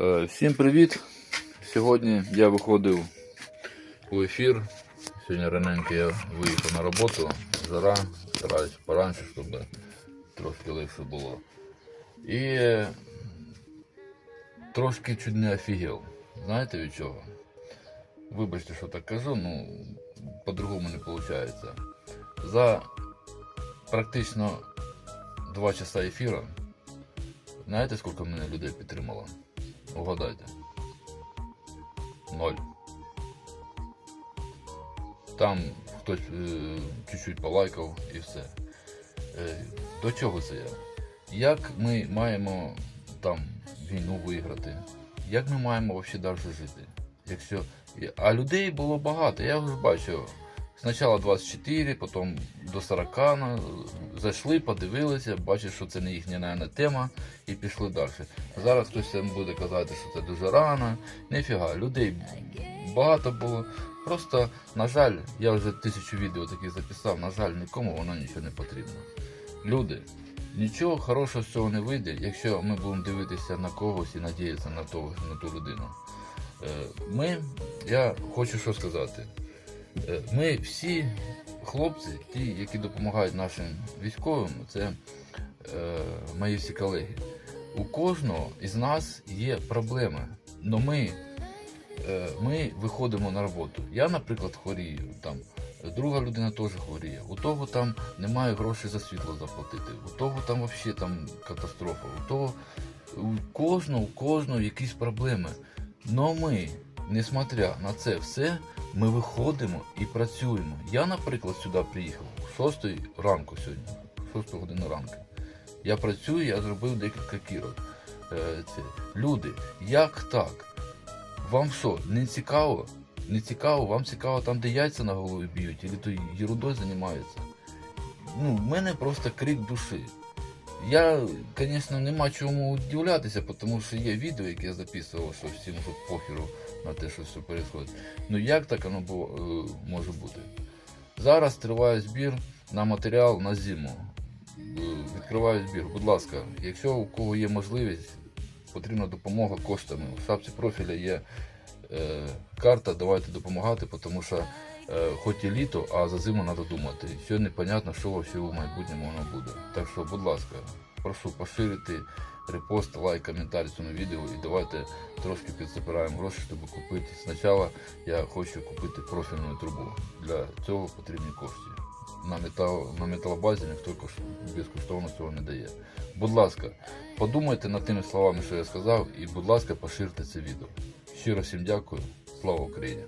Е, Всім привіт! Сьогодні я виходив у ефір. Сьогодні раненько я виїхав на роботу. Жара, стараюсь поранше, щоб трошки легше було. І е, трошки чуть не офігел. Знаєте від чого? Вибачте, що так кажу, ну по-другому не виходить. За практично 2 часа ефіру Знаєте, скільки мене людей підтримало? Угадайте. Ноль. Там хтось е, чуть-чуть полайкав і все. Е, до чого це я? Як ми маємо там війну виграти? Як ми маємо взагалі далі жити? Якщо... А людей було багато, я вже бачив. Спочатку 24, потім до 40 на- зайшли, подивилися, бачать, що це не їхня наверное, тема, і пішли далі. Зараз хтось буде казати, що це дуже рано. Ніфіга, людей багато було. Просто, на жаль, я вже тисячу відео таких записав, на жаль, нікому воно нічого не потрібно. Люди, нічого хорошого з цього не вийде, якщо ми будемо дивитися на когось і надіятися на, того, на ту людину. Е, Ми, я хочу що сказати. Е, Ми всі хлопці, ті, які допомагають нашим військовим, це е, мої всі колеги. У кожного із нас є проблеми. Но ми, е, ми виходимо на роботу. Я, наприклад, хворію, там, друга людина теж хворіє. У того там немає грошей за світло заплатити, у того там взагалі там катастрофа, у того у кожного, у кожного якісь проблеми. Но ми, несмотря на це все, ми виходимо і працюємо. Я, наприклад, сюди приїхав о 6 ранку сьогодні, 6 годину ранку. Я працюю, я зробив декілька кірок. Е, це. Люди, як так? Вам що, не цікаво? Не цікаво, вам цікаво там, де яйця на голові б'ють, або то ерундою займаються. Ну, в мене просто крик душі. Я, звісно, нема чому удивлятися, тому що є відео, яке я записував, що всім вже похеру на те, що все відбувається. Ну як так воно було, е, може бути? Зараз триває збір на матеріал на зиму. Е, Відкриваю збір. Будь ласка, якщо у кого є можливість, потрібна допомога коштами. У шапці профіля є е, карта, давайте допомагати, тому що хоч і літо, а за зиму треба думати. Ще непонятно, що вообще у майбутньому воно буде. Так що, будь ласка, прошу поширити репост, лайк, коментар цьому відео і давайте трошки підзабираємо гроші, щоб купити. Спочатку я хочу купити профільну трубу. Для цього потрібні кошти. На, метал, на металобазі ніхто безкоштовно цього не дає. Будь ласка, подумайте над тими словами, що я сказав, і будь ласка, поширте це відео. Щиро всім дякую. Слава Україні!